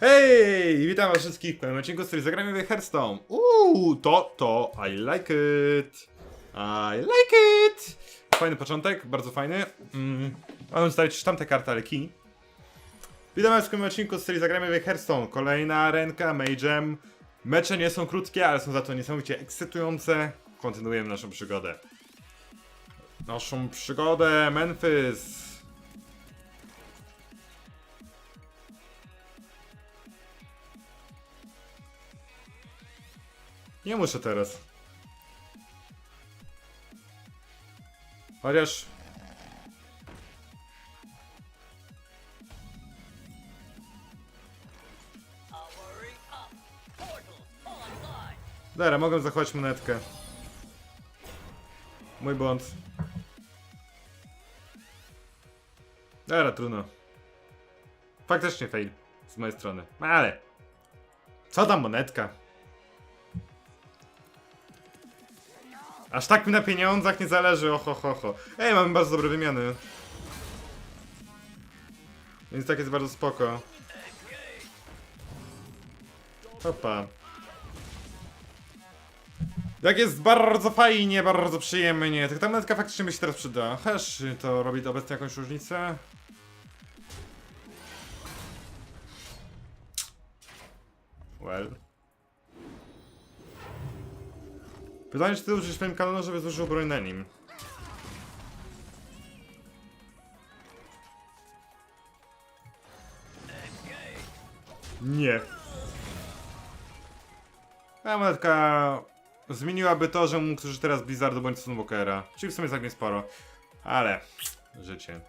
Hej! Witam was wszystkich w kolejnym odcinku, z zagramy w Hearthstone. Uuu, to, to, I like it. I like it! Fajny początek, bardzo fajny. Mm, mam zostawić tamte karty, ale key. Witam was w kolejnym odcinku, z zagramy w Hearthstone. Kolejna arenka, Mage'em. Mecze nie są krótkie, ale są za to niesamowicie ekscytujące. Kontynuujemy naszą przygodę. Naszą przygodę, Memphis. Nie muszę teraz. Chociaż... Dobra, mogę zachować monetkę. Mój błąd. Dobra, trudno. Faktycznie fail z mojej strony. Ale... Co tam monetka? Aż tak mi na pieniądzach nie zależy, oho, ho, ho. Ej, mamy bardzo dobre wymiany. Więc tak jest bardzo spoko. Opa. Jak jest bardzo fajnie, bardzo przyjemnie. Tak ta monetka faktycznie mi się teraz przyda. Hash, to robi obecnie jakąś różnicę? Well. Pytanie, czy ty użyjesz swoim kanonem, żeby zużył broń na nim? Nie. A monetka zmieniłaby to, że mógł użyć teraz Blizzardu bądź Sunwalkera. Czyli w sumie jest tak nie sporo. Ale... Życie.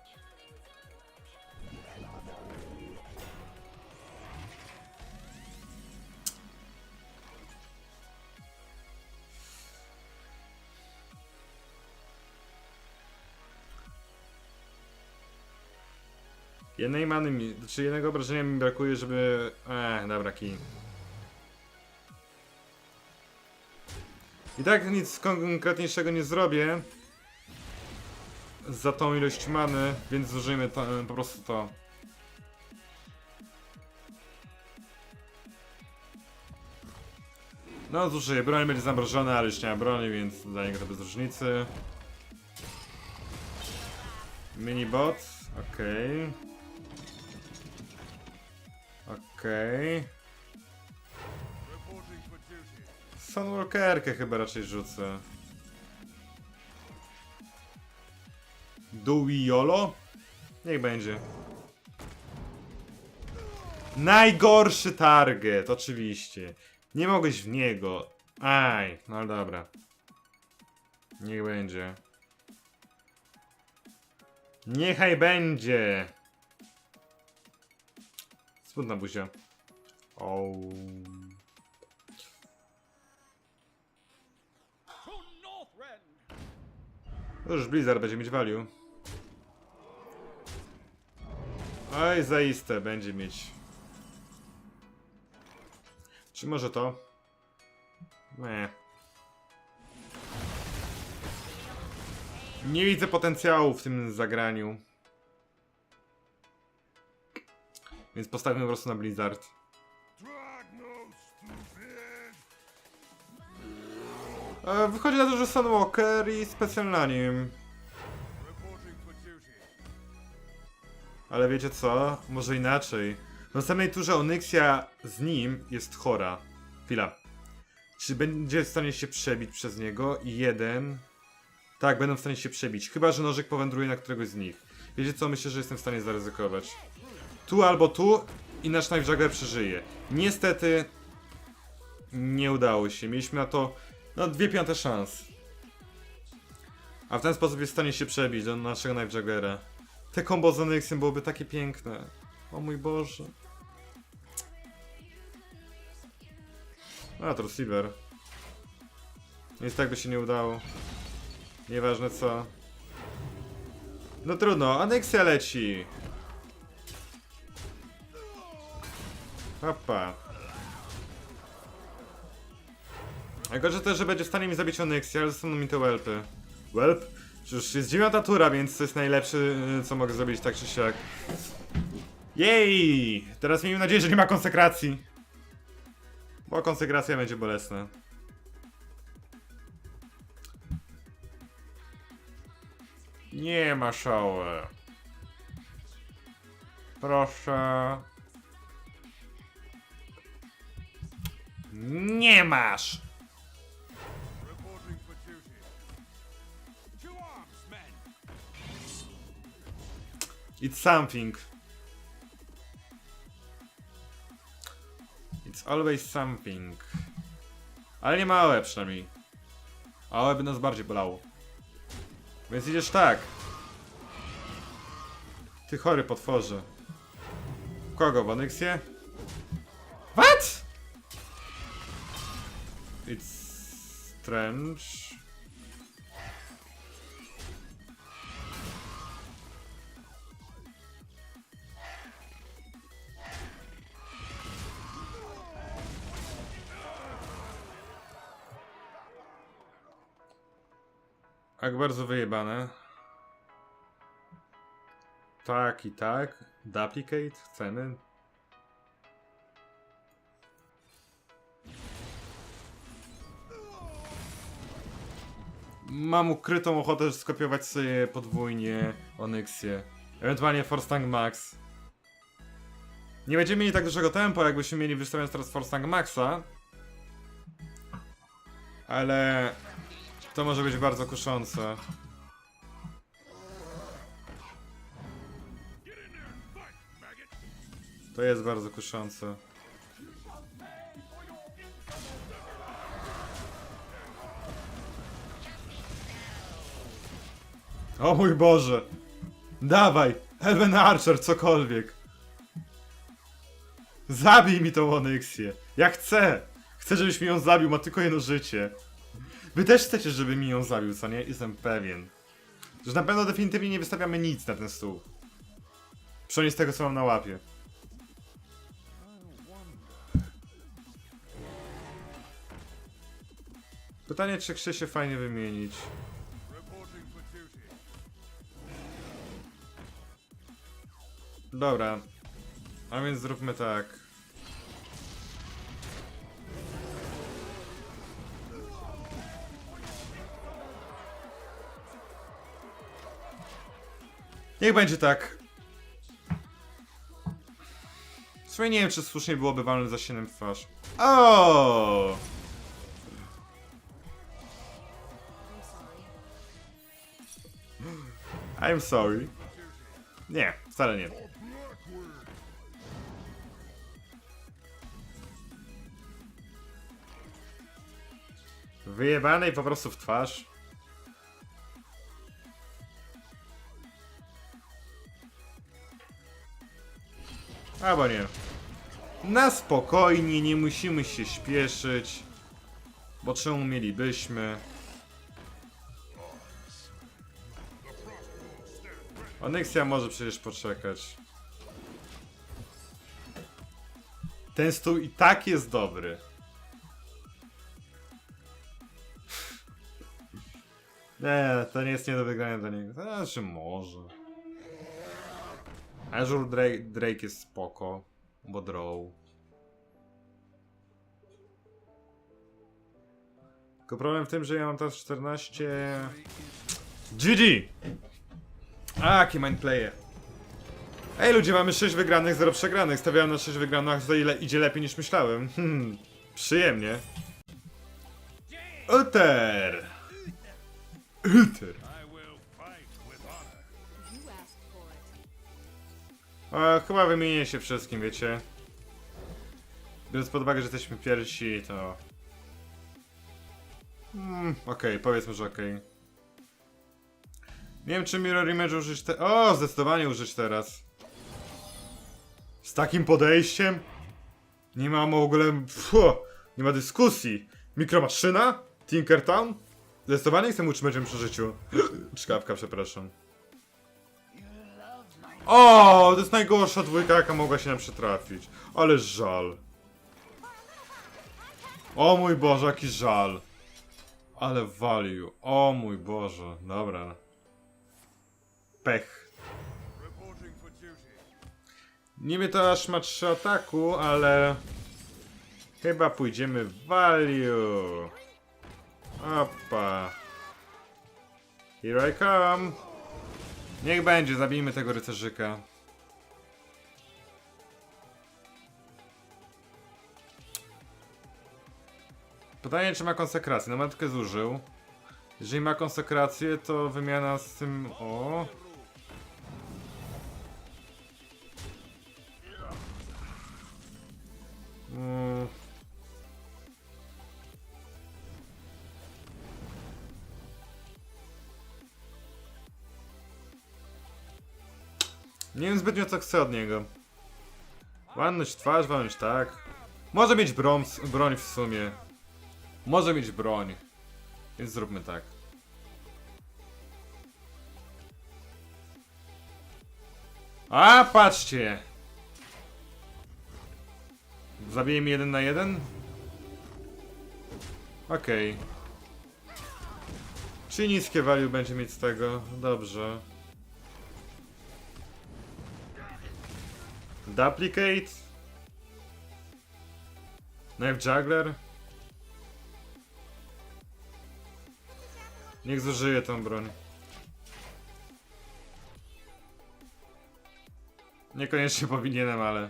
Jednej many mi, czy jednego obrażenia mi brakuje, żeby... Eee, dobra, kij. I tak nic konkretniejszego nie zrobię. Za tą ilość many, więc zużyjmy to, po prostu to. No zużyję, broń będzie zamrożona, ale już nie ma broni, więc dla niego to bez różnicy. Minibot, okej. Okej. Sunwalkerkę chyba raczej rzucę. Duiolo? Niech będzie. Najgorszy target, oczywiście. Nie mogłeś w niego. Aj, no dobra. Niech będzie. Niechaj będzie. Smutna buzia. O. Już Blizzard będzie mieć value. Oj, zaiste będzie mieć. Czy może to? Nie. Nie widzę potencjału w tym zagraniu. Więc postawimy po prostu na Blizzard. E, Wychodzi na to, że Sunwalker i specjal na nim. Ale wiecie co? Może inaczej. W następnej turze Onyxia z nim jest chora. Chwila. Czy będzie w stanie się przebić przez niego? I jeden... Tak, będą w stanie się przebić. Chyba, że nożyk powędruje na któregoś z nich. Wiecie co? Myślę, że jestem w stanie zaryzykować. Tu albo tu i nasz Knife przeżyje. Niestety... Nie udało się. Mieliśmy na to... No, dwie piąte szans. A w ten sposób jest w stanie się przebić do naszego Knife. Te combo z Onyxem byłoby takie piękne. O mój Boże. A, to receiver. Nic tak by się nie udało. Nieważne co. No trudno, Anexia leci. Hopa. Najgorsze też, że będzie w stanie mi zabić Onyxia, ale zostaną mi te Welpy. Welp? Cóż, jest dziewiąta tura, więc to jest najlepszy, y, co mogę zrobić tak czy siak. Jej! Teraz miejmy nadzieję, że nie ma konsekracji. Bo konsekracja będzie bolesna. Nie ma szały. Proszę. Nie masz! It's something. It's always something. Ale nie ma AOE przynajmniej. AOE by nas bardziej bolało. Więc idziesz tak. Ty chory potworze. Kogo? W strange. Tak bardzo wyjebane. Tak i tak. Duplicate? Chcemy? Mam ukrytą ochotę skopiować sobie podwójnie Onyxię. Ewentualnie Force Tank Max. Nie będziemy mieli tak dużego tempa, jakbyśmy mieli wystawiając teraz Force Tank Maxa. Ale to może być bardzo kuszące. To jest bardzo kuszące. O mój Boże! Dawaj! Elven Archer, cokolwiek! Zabij mi tą Onyxię! Ja chcę! Chcę, żebyś mi ją zabił, ma tylko jedno życie. Wy też chcecie, żeby mi ją zabił, co nie? Jestem pewien. Że na pewno definitywnie nie wystawiamy nic na ten stół. Przynajmniej z tego, co mam na łapie. Pytanie, czy chce się fajnie wymienić. Dobra. A więc zróbmy tak. Niech będzie tak. W sumie nie wiem, czy słusznie byłoby walnąć za ścianem w twarz. O! I'm sorry. Nie, wcale nie. Wyjebane i po prostu w twarz. Albo nie. Na spokojnie, nie musimy się śpieszyć. Bo czemu mielibyśmy? Onyxia może przecież poczekać. Ten stół i tak jest dobry. Nie, to nie jest nie do wygrania dla niego. Znaczy może. Azure Drake, Drake jest spoko, bo draw. Tylko problem w tym, że ja mam teraz 14... GG! A, jaki mindplayer. Ej ludzie, mamy 6 wygranych, 0 przegranych. Stawiałem na 6 wygranych, a to ile idzie lepiej niż myślałem. Hmm, przyjemnie. Uter! It. A, chyba wymienię się wszystkim, wiecie. Biorąc pod uwagę, że jesteśmy pierwsi, to... Hmm, okej, powiedzmy, że okej. Nie wiem, czy Mirror Image użyć te... O, zdecydowanie użyć teraz. Z takim podejściem? Nie ma w ogóle... Pfu, nie ma dyskusji. Mikromaszyna? Tinkertown? Zdecydowanie chcę utrzymać przy życiu. Czkawka, przepraszam. O, to jest najgorsza dwójka, jaka mogła się nam przytrafić. Ale żal. O mój Boże, jaki żal. Ale value. O mój Boże. Dobra. Pech. Niby to aż ma 3 ataku, ale... Chyba pójdziemy w value. Opa. Here I come. Niech będzie, zabijmy tego rycerzyka. Pytanie, czy ma konsekrację. No matkę zużył. Jeżeli ma konsekrację, to wymiana z tym... O... Mm. Nie wiem zbytnio co chcę od niego. Walnąć twarz, walnąć tak. Może mieć broń, broń w sumie. Może mieć broń. Więc zróbmy tak. A, patrzcie! Zabiję mi jeden na jeden? Okej. Czy niskie value będzie mieć z tego? Dobrze. Duplicate? Knife Juggler? Niech zużyje tą broń. Niekoniecznie powinienem, ale...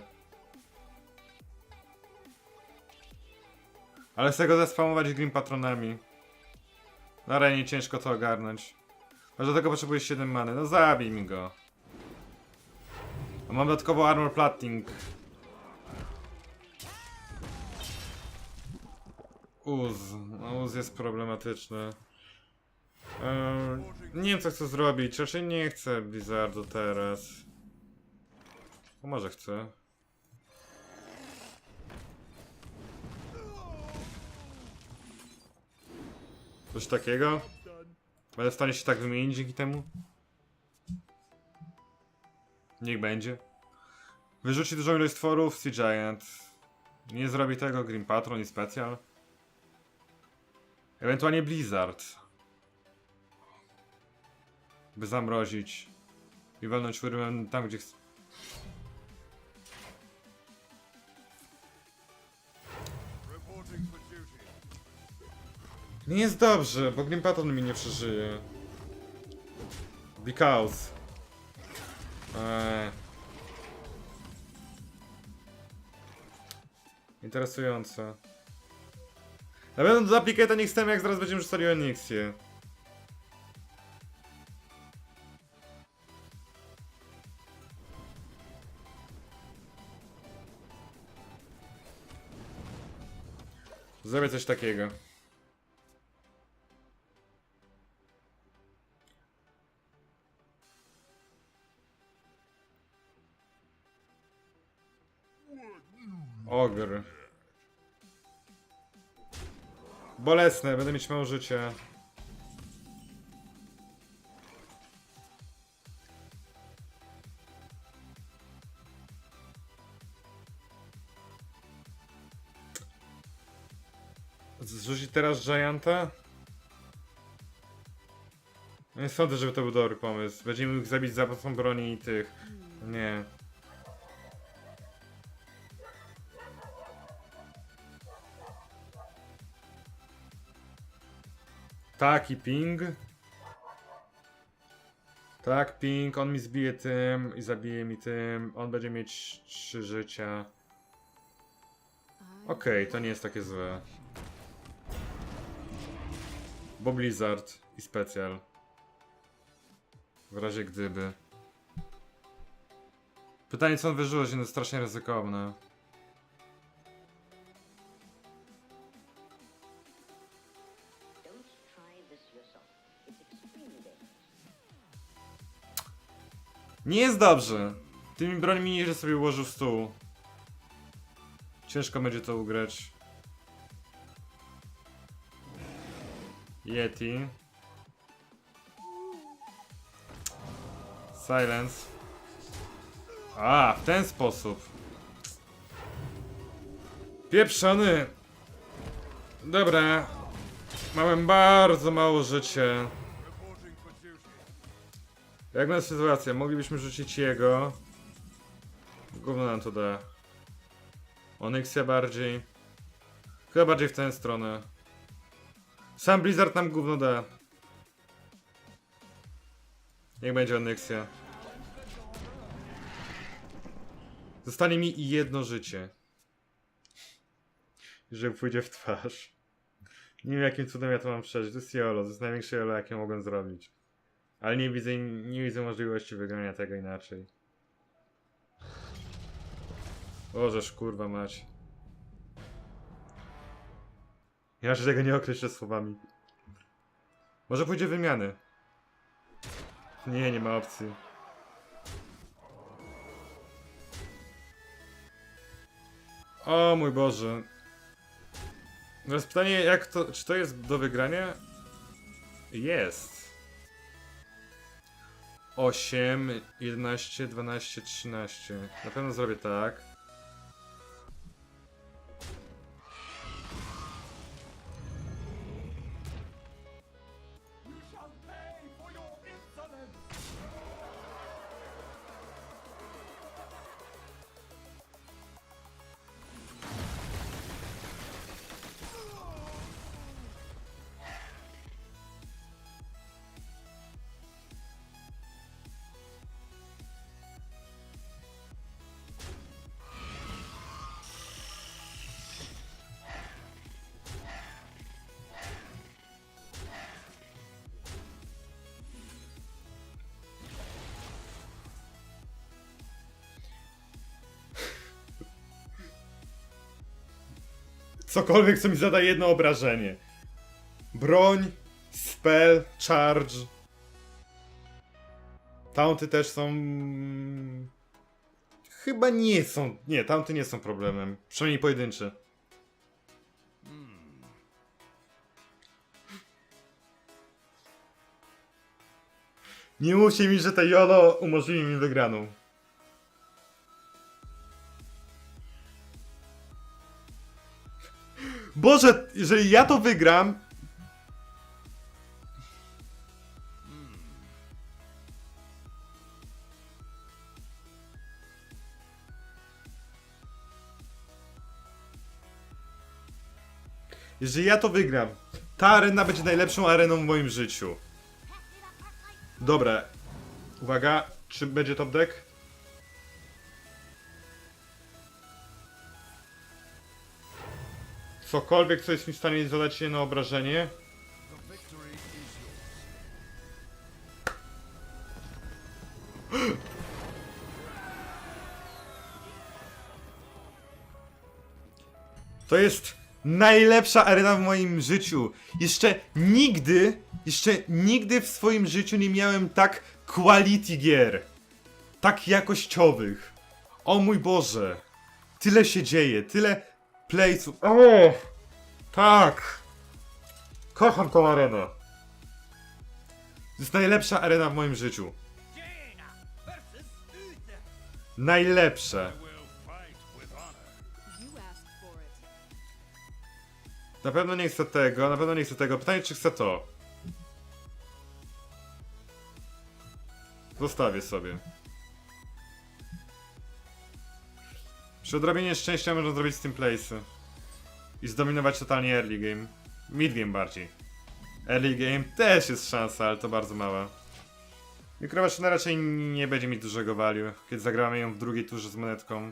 Ale z tego zespamować Grim Patronami. Na arenie ciężko to ogarnąć. A do tego potrzebujesz 7 many. No zabij mi go. Mam dodatkowo armor plating. Uz. No uz jest problematyczny. Nie wiem co chcę zrobić. Raczej nie chcę Blizzardu teraz. A może chcę. Coś takiego? Będę w stanie się tak wymienić dzięki temu? Niech będzie. Wyrzuci dużą ilość stworów, Sea Giant. Nie zrobi tego Green Patron i Special. Ewentualnie Blizzard. By zamrozić. I walnąć urywem tam, gdzie chce. Nie jest dobrze, bo Green Patron mi nie przeżyje. Because. Eee. Interesujące. Na pewno do aplikata nie chcemy, jak zaraz będziemy rzucali Onyxię. Zrobię coś takiego. Bolesne, będę mieć mało życia. Zrzucić teraz Gianta? Nie sądzę, żeby to był dobry pomysł. Będziemy mógł zabić za pomocą broni i tych. Nie. Taki ping. Tak, ping, on mi zbije tym i zabije mi tym. On będzie mieć trzy życia. Okej, to nie jest takie złe. Bo Blizzard i specjal. W razie gdyby. Pytanie co on wyrzuci, no to strasznie ryzykowne. Nie jest dobrze. Tymi brońmi że sobie ułożył stół. Ciężko będzie to ugrać. Yeti. Silence. A, w ten sposób. Pieprzony. Dobra. Mamy bardzo mało życia. Jak na sytuacja? Moglibyśmy rzucić jego. Gówno nam to da. Onyxia bardziej. Chyba bardziej w tę stronę. Sam Blizzard nam gówno da. Niech będzie Onyxia. Zostanie mi jedno życie. Że pójdzie w twarz. Nie wiem jakim cudem ja to mam przeżyć. To jest YOLO, to jest największe YOLO jakie mogłem zrobić. Ale nie widzę, nie widzę możliwości wygrania tego inaczej. Bożeż kurwa mać. Ja się tego nie określę słowami. Może pójdzie wymiany. Nie, nie ma opcji. O mój Boże. Teraz pytanie, jak to, czy to jest do wygrania? Jest. 8, 11, 12, 13. Na pewno zrobię tak. Cokolwiek, co mi zada jedno obrażenie. Broń, spell, charge. Taunty też są... Chyba nie są... Nie, taunty nie są problemem. Przynajmniej pojedyncze. Nie mówcie mi, że ta YOLO umożliwi mi wygraną. Boże, jeżeli ja to wygram. Jeżeli ja to wygram, ta arena będzie najlepszą areną w moim życiu. Dobra. Uwaga, czy będzie top deck? Cokolwiek, co jest mi w stanie zadać jedno obrażenie. To jest najlepsza arena w moim życiu. Jeszcze nigdy, jeszcze nigdy w swoim życiu nie miałem tak quality gier. Tak jakościowych. O mój Boże. Tyle się dzieje, tyle playsów. O! Tak. Kocham tą arenę. To jest najlepsza arena w moim życiu. Najlepsze. Na pewno nie chcę tego, na pewno nie chcę tego. Pytanie, czy chcę to. Zostawię sobie. Przy odrobienie szczęścia można zrobić z tym place'y. I zdominować totalnie early game. Mid game bardziej. Early game też jest szansa, ale to bardzo mała. Mikromaszyna raczej nie będzie mieć dużego value, kiedy zagramy ją w drugiej turze z monetką.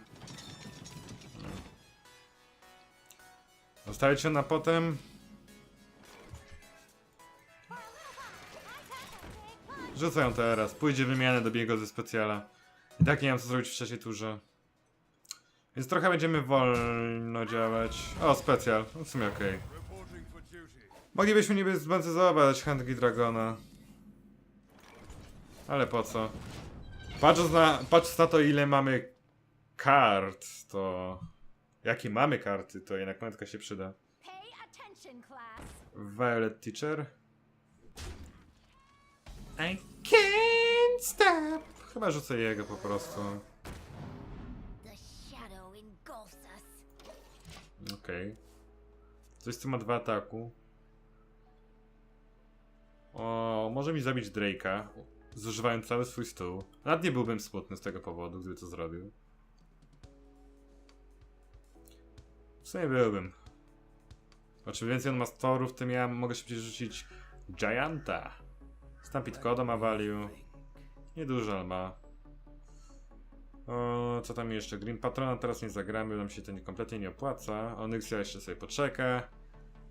Zostawić ją na potem. Rzucają teraz. Pójdzie wymianę do biegu ze specjala. I tak nie mam co zrobić w trzeciej turze. Więc trochę będziemy wolno działać. O, specjal. No w sumie okej. Duty. Moglibyśmy niby zbancyzować Handgi Dragona. Ale po co? Patrząc na, patrząc na to, ile mamy kart, to... Jakie mamy karty, to jednak monetka się przyda. Violet Teacher. I can't stop. Chyba rzucę jego po prostu. Okej. Okay. Coś, co ma dwa ataku. O, może mi zabić Drake'a, zużywając cały swój stół. Nad nie byłbym smutny z tego powodu, gdyby to zrobił. W sumie byłbym. O czym więcej on ma storów, tym ja mogę szybciej rzucić Gianta. Stampit Koda ma value. Niedużo, ale ma. Co tam jeszcze? Green Patrona teraz nie zagramy, nam się to nie, kompletnie nie opłaca. Onyxia jeszcze sobie poczeka.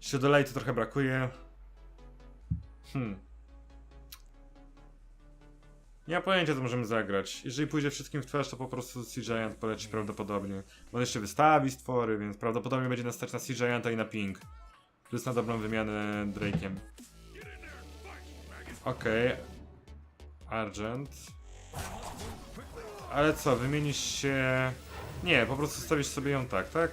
Shadow to trochę brakuje. Hmm. Nie mam pojęcia, co możemy zagrać. Jeżeli pójdzie wszystkim w twarz, to po prostu Sea Giant poleci prawdopodobnie. Bo on jeszcze wystawi stwory, więc prawdopodobnie będzie nas stać na Sea Gianta i na Ping. Plus na dobrą wymianę Drake'iem. Okej. Argent. Ale co, wymienisz się... Nie, po prostu stawisz sobie ją tak, tak?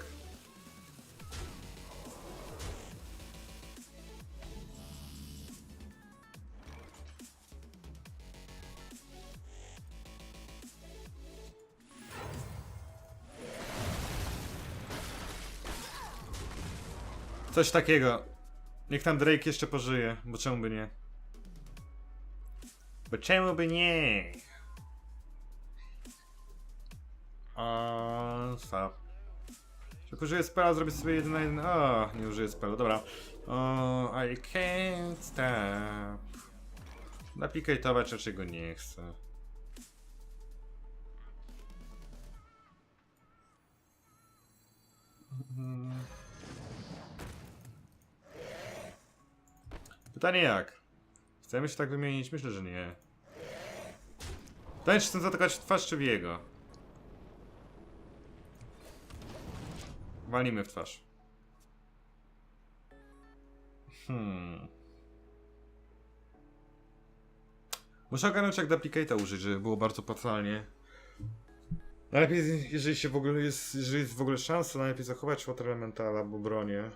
Coś takiego. Niech tam Drake jeszcze pożyje, bo czemu by nie? Bo czemu by nie? Stop. Jak użyję spela, zrobię sobie jeden na jeden. O, nie użyję spela, dobra. O, I can't stop. Naplikajtować raczej go nie chcę. Pytanie jak? Chcemy się tak wymienić? Myślę, że nie. Pytanie, czy chcę zaatakować w twarz, czy w jego? Walimy w twarz. Hmm. Muszę ogarnąć jak duplicate'a użyć, żeby było bardzo opłacalnie. Najlepiej, jeżeli się w ogóle jest, jeżeli jest w ogóle szansa, najlepiej zachować Water Elementala, bo bronię.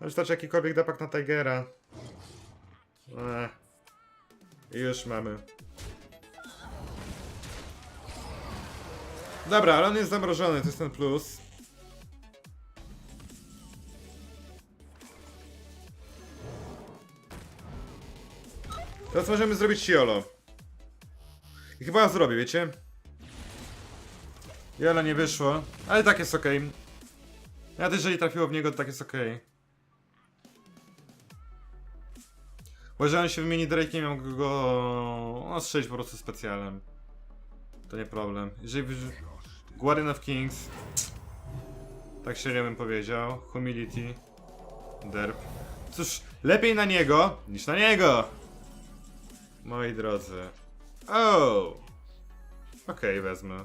No wystarczy jakikolwiek dapak na Tigera. Eee. I już mamy. Dobra, ale on jest zamrożony, to jest ten plus. Teraz możemy zrobić Yolo. I chyba ja zrobię, wiecie? Yolo nie wyszło, ale tak jest okej. Nawet jeżeli trafiło w niego, to tak jest okej. Bo jeżeli się wymieni Drake'iem, ja mogę go no, strzelić po prostu specjalem. To nie problem. Jeżeli. Guardian of Kings. Tak średnio bym powiedział. Humility. Derp. Cóż, lepiej na niego niż na niego! Moi drodzy. Oh! Okej, wezmę.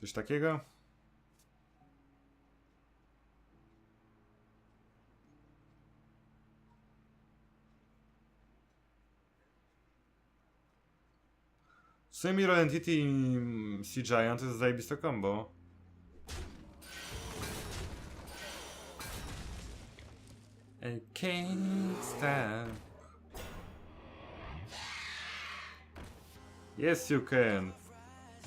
Coś takiego? Sumie Mirror Entity i Sea Giant to jest zajebiste combo. I can't stand. Yes, you can.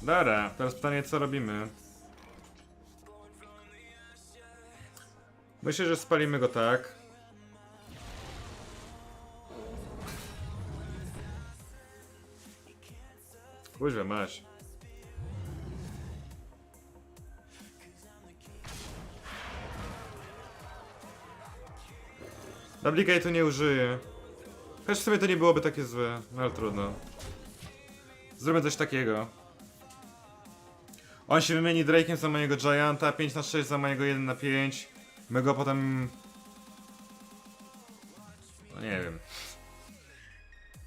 Dobra, teraz pytanie, co robimy? Myślę, że spalimy go tak. Kuźwa, masz. Duplicate tu nie użyję. Chociaż w sumie to nie byłoby takie złe, no ale trudno. Zróbmy coś takiego. On się wymieni Drake'em za mojego Gianta, 5 na 6 za mojego 1 na 5. My go potem... No nie wiem.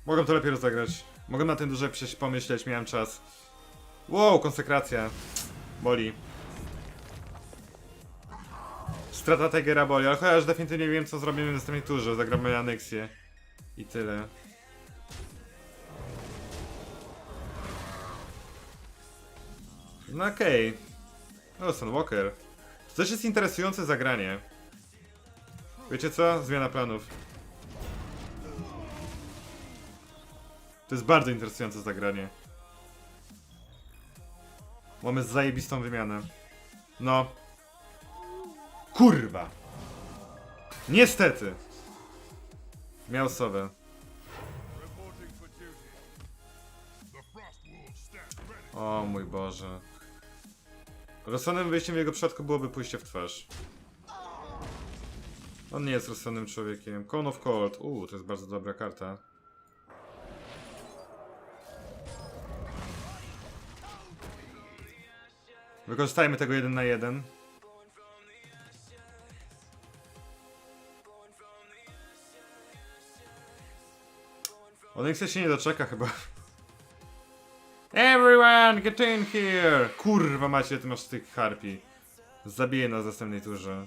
Mogę to lepiej rozegrać. Mogę na tym przecież pomyśleć, miałem czas. Wow, konsekracja. Boli. Strata Tigera boli, ale chociaż definitywnie wiem co zrobimy w następnej turze. Zagramy aneksję. I tyle. No okej. Okay. Wilson Walker. To też jest interesujące zagranie. Wiecie co? Zmiana planów. To jest bardzo interesujące zagranie. Mamy zajebistą wymianę. No. Kurwa. Niestety. Miał ready. O mój Boże. Rozsądnym wyjściem w jego przypadku byłoby pójście w twarz. On nie jest rozsądnym człowiekiem. Cone of Cold. Uuu, to jest bardzo dobra karta. Wykorzystajmy tego jeden na jeden. Onyxa się nie doczeka chyba. Everyone, get in here! Kurwa macie, ty masz tych harpi. Zabiję na następnej turze.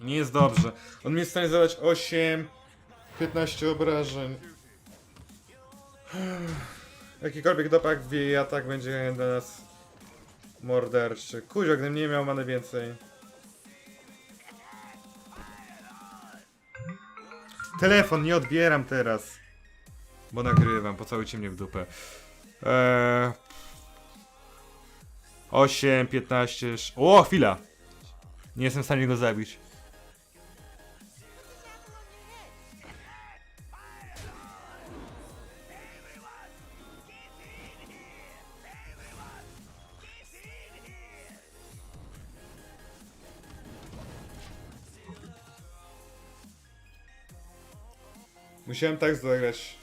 Nie jest dobrze. On mi jest w stanie zadać 8, 15 obrażeń. Jakikolwiek dopak w atak będzie dla nas morderczy. Kuźwa, gdybym nie miał many więcej. Telefon, nie odbieram teraz. Bo nagrywam, pocałujcie mnie w dupę. Eee... 8, 15... sz- O, chwila! Nie jestem w stanie go zabić. Musiałem tak zagrać.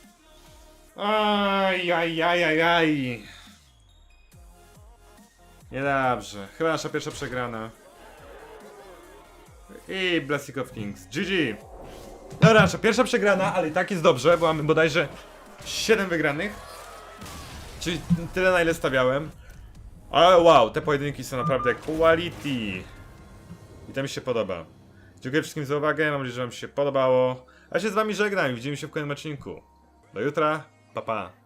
Aj. Niedobrze. Chyba nasza pierwsza przegrana. I Blessing of Kings. GG. Dobra, nasza pierwsza przegrana, ale i tak jest dobrze, bo mamy bodajże 7 wygranych. Czyli tyle na ile stawiałem. Ale wow, te pojedynki są naprawdę quality. I to mi się podoba. Dziękuję wszystkim za uwagę, mam nadzieję, że wam się podobało. A się z wami żegnam i widzimy się w kolejnym odcinku. Do jutra, pa pa.